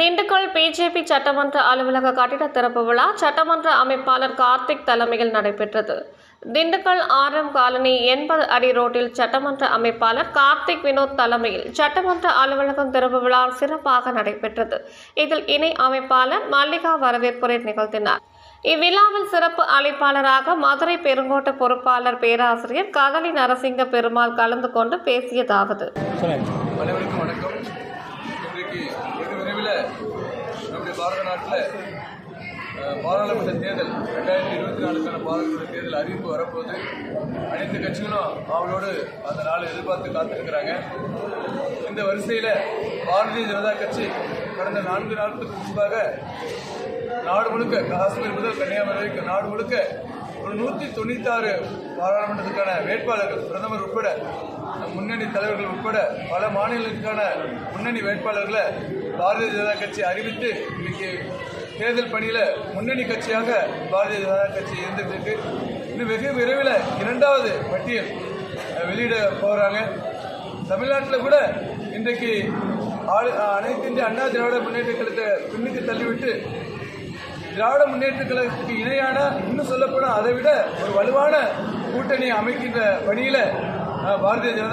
Dindigul BJP சட்டமன்ற அலுவலக கட்டிட திறப்பு விழா சட்டமன்ற அமைப்பாளர் கார்த்திக் தலைமையில் நடைபெற்றது. திண்டுக்கல் ஆர்எம் காலனி எண்பது அடி ரோட்டில் சட்டமன்ற அமைப்பாளர் கார்த்திக் வினோத் தலைமையில் சட்டமன்ற அலுவலகம் திறப்பு விழா சிறப்பாக நடைபெற்றது. இதில் இணை அமைப்பாளர் மல்லிகா வரவேற்புரை நிகழ்த்தினார். இவ்விழாவில் சிறப்பு அழைப்பாளராக மதுரை பெருங்கோட்ட பொறுப்பாளர் பேராசிரியர் கதலி நரசிங்க பெருமாள் கலந்து கொண்டு பேசியதாவது அனைவருக்கும் வணக்கம் இன்றைக்கு வெகு விரைவில் நம்முடைய பாரத நாட்டில் பாராளுமன்ற தேர்தல் ரெண்டாயிரத்தி இருபத்தி நாலுக்கான பாராளுமன்ற தேர்தல் அறிவிப்பு வரப்போகுது. அனைத்து கட்சிகளும் அவளோடு அந்த நாளை எதிர்பார்த்து காத்திருக்கிறாங்க. இந்த வரிசையில் பாரதிய ஜனதா கட்சி கடந்த நான்கு நாட்களுக்கு முன்பாக நாடு முழுக்க காஷ்மீர் முதல் கன்னியாகுமரி வரைக்கும் நாடு முழுக்க ஒரு நூற்றி தொண்ணூத்தாறு பாராளுமன்றத்துக்கான வேட்பாளர்கள் பிரதமர் உட்பட முன்னணி தலைவர்கள் உட்பட பல மாநிலங்களுக்கான முன்னணி வேட்பாளர்களை பாரதிய ஜனதா கட்சி அறிவித்து இன்னைக்கு தேர்தல் பணியில் முன்னணி கட்சியாக பாரதிய ஜனதா கட்சி இருந்துட்டு இருக்கு. இன்னும் வெகு விரைவில் இரண்டாவது பட்டியல் வெளியிட போகிறாங்க தமிழ்நாட்டில் கூட இன்றைக்கு அனைத்து இந்திய அண்ணா திராவிட முன்னேற்ற கழகத்தை பின்னுக்கு தள்ளிவிட்டு திராவிட முன்னேற்ற கழகத்துக்கு இணையான இன்னும் சொல்லப்போனால் அதை விட ஒரு வலுவான கூட்டணி அமைக்கின்ற பணியில் பாரதிய ஜனதா